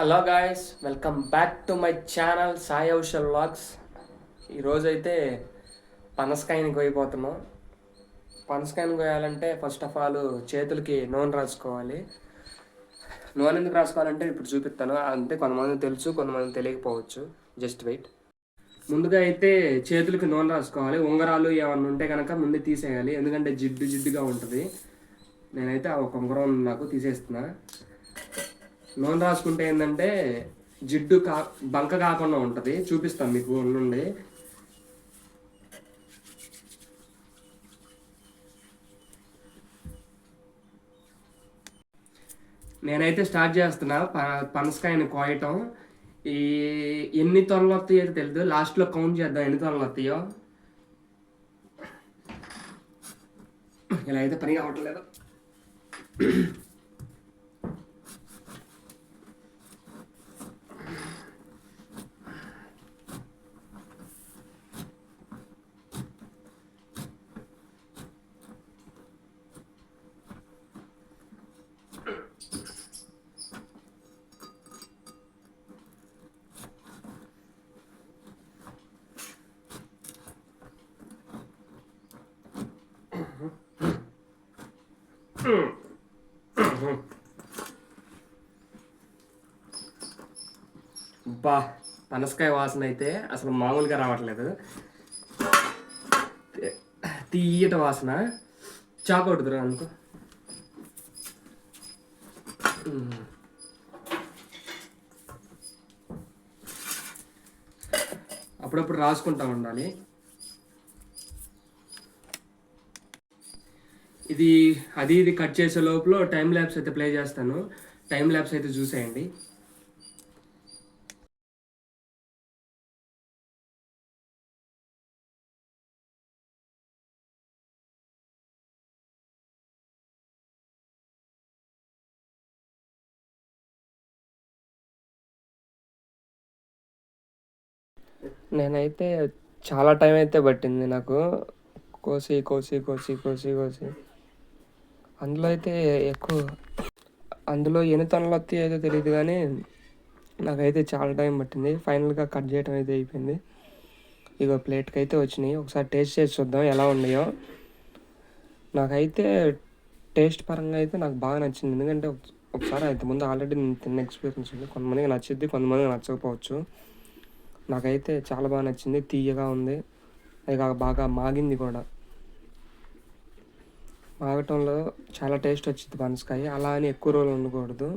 Hello guys welcome back to my channel Sai Aushal vlogs ఈరోజైతే పనసకాయని కోయిపోతున్నాం పనసకాయని కోయాలంటే ఫస్ట్ ఆఫ్ ఆల్ చేతులకి నూనె రాసుకోవాలి. నూనె ఎందుకు రాసుకోవాలంటే ఇప్పుడు చూపిస్తాను. అంతే కొంతమంది తెలుసు కొంతమంది తెలియకపోవచ్చు. జస్ట్ వెయిట్ ముందుగా అయితే చేతులకి నూనె రాసుకోవాలి. ఉంగరాలు ఏమన్నా ఉంటే కనుక ముందే తీసేయాలి. ఎందుకంటే జిడ్డు జిడ్డుగా ఉంటుంది. నేనైతే ఆ ఒక ఉంగరం నాకు తీసేస్తున్నా. లోన్ రాసుకుంటే ఏంటంటే జిడ్డు కా బంక కాకుండా ఉంటుంది. చూపిస్తాం మీకు ఉండండి నేనైతే స్టార్ట్ చేస్తున్నా. ప పనసకాయని కోయటం. ఈ ఎన్ని తొనలు వస్తాయో తెలియదు లాస్ట్లో కౌంట్ చేద్దాం ఎన్ని తొనలు వస్తాయో. ఇలా అయితే పని కావట్లేదు. బా పనసకాయ వాసన అయితే అసలు మామూలుగా రావట్లేదు. తీయట వాసన. చాక్ కొడుతురా అనుకో అప్పుడప్పుడు రాసుకుంటా ఉండాలి. ఇది అది ఇది కట్ చేసే లోపల టైం ల్యాబ్స్ అయితే ప్లే చేస్తాను. టైం ల్యాబ్స్ అయితే చూసేయండి. నేనైతే చాలా టైం అయితే పట్టింది నాకు. కోసి కోసి కోసి కోసి కోసి. అందులో అయితే ఎక్కువ అందులో ఎన్ని తనలు వస్తాయో అయితే తెలియదు కానీ నాకైతే చాలా టైం పట్టింది. ఫైనల్గా కట్ చేయడం అయితే అయిపోయింది. ఇగో ప్లేట్కి అయితే వచ్చినాయి. ఒకసారి టేస్ట్ చేసి చూద్దాం ఎలా ఉన్నాయో. నాకైతే టేస్ట్ పరంగా అయితే నాకు బాగా నచ్చింది. ఎందుకంటే ఒకసారి అయితే ముందు ఆల్రెడీ నేను తిన్న ఎక్స్పీరియన్స్ ఉంది. కొంతమందికి నచ్చింది కొంతమందికి నచ్చకపోవచ్చు. నాకైతే చాలా బాగా నచ్చింది. తీయగా ఉంది. అది కాక బాగా మాగింది కూడా. మాగటంలో చాలా టేస్ట్ వచ్చింది పనసకాయ అలా అని ఎక్కువ రోజులు ఉండకూడదు.